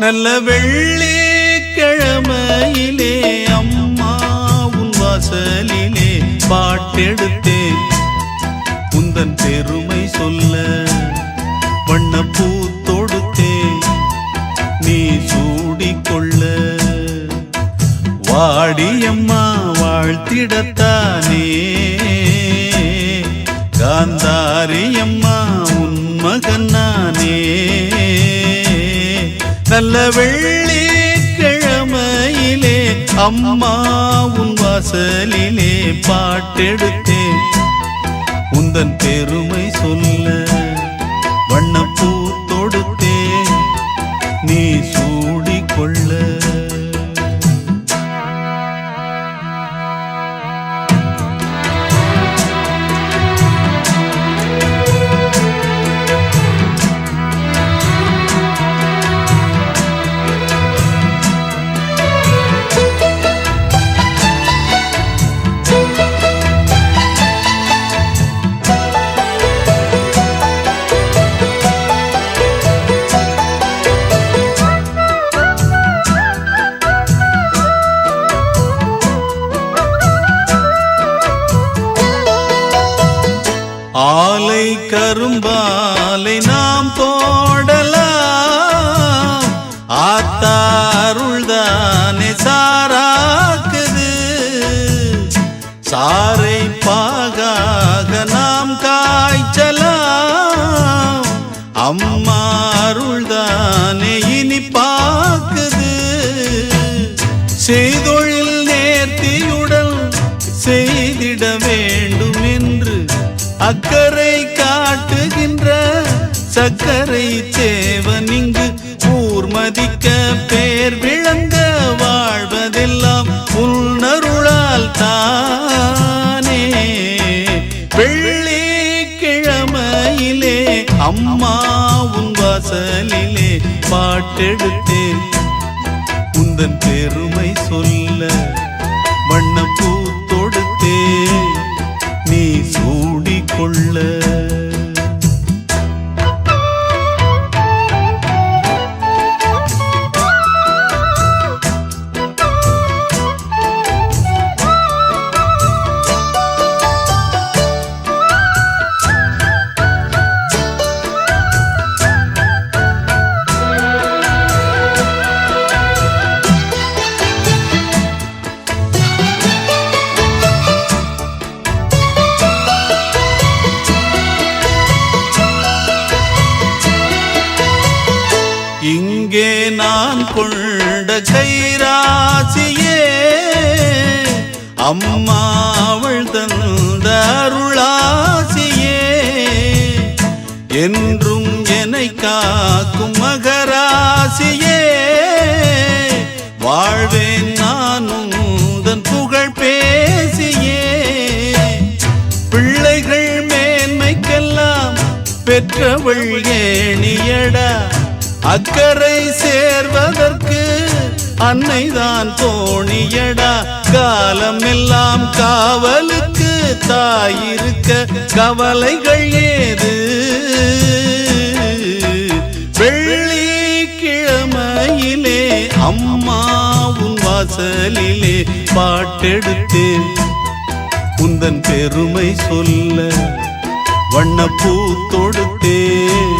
நல்ல வெள்ளி கிழமையிலே அம்மா உன் வாசலிலே பாட்டெடுத்தேன் உந்தன் பெருமை சொல்ல வண்ணப்பூ தொடுத்தேன் நீ சூடிக்கொள்ள. வாடியம்மா வாழ்த்திடத்தானே. காந்தாரியம்மா நல்ல வெள்ளிக்கிழமையிலே அம்மா உன் வாசலிலே பாட்டெடுத்தேன். உந்தன் பெருமை சொல்ல கரும்பாலை நாம் போடலாம். ஆத்தாருள்தானே சாராக்குது. சாரை பாகாக நாம் காய்ச்சலாம். அம்மா அருள்தானே இனி பாக்குது. செய்தொழில் நேர்த்தியுடன் செய்திட வேண்டும் என்று அக்கறை காட்டுகின்ற சக்கரை தேவன் இங்கு ஊர் மதிக்க பேர் விளங்க வாழ்வதெல்லாம் உன்னருளால் தானே. வெள்ளி கிழமையிலே அம்மா உன் வாசலிலே பாட்டெடுத்தேன். உந்தன் பெருமை சொல்ல கொண்ட கைராசியே அம்மாவள் தந்த அருளாசியே. என்றும் என்னை காக்கும் மகராசியே வாழ்வேன் நானும் தன் புகழ் பேசியே. பிள்ளைகள் மேன்மைக்கெல்லாம் பெற்றவள் ஏணியடா. அக்கறை சேர்வதற்கு அன்னைதான் தோணியடா. காலம் எல்லாம் காவலுக்கு தாயிருக்க கவலைகள் ஏது? வெள்ளிக்கிழமையிலே அம்மா உன் வாசலிலே பாட்டெடுத்தேன் உந்தன் பெருமை சொல்ல வண்ணப்பூ தொடுத்தேன்.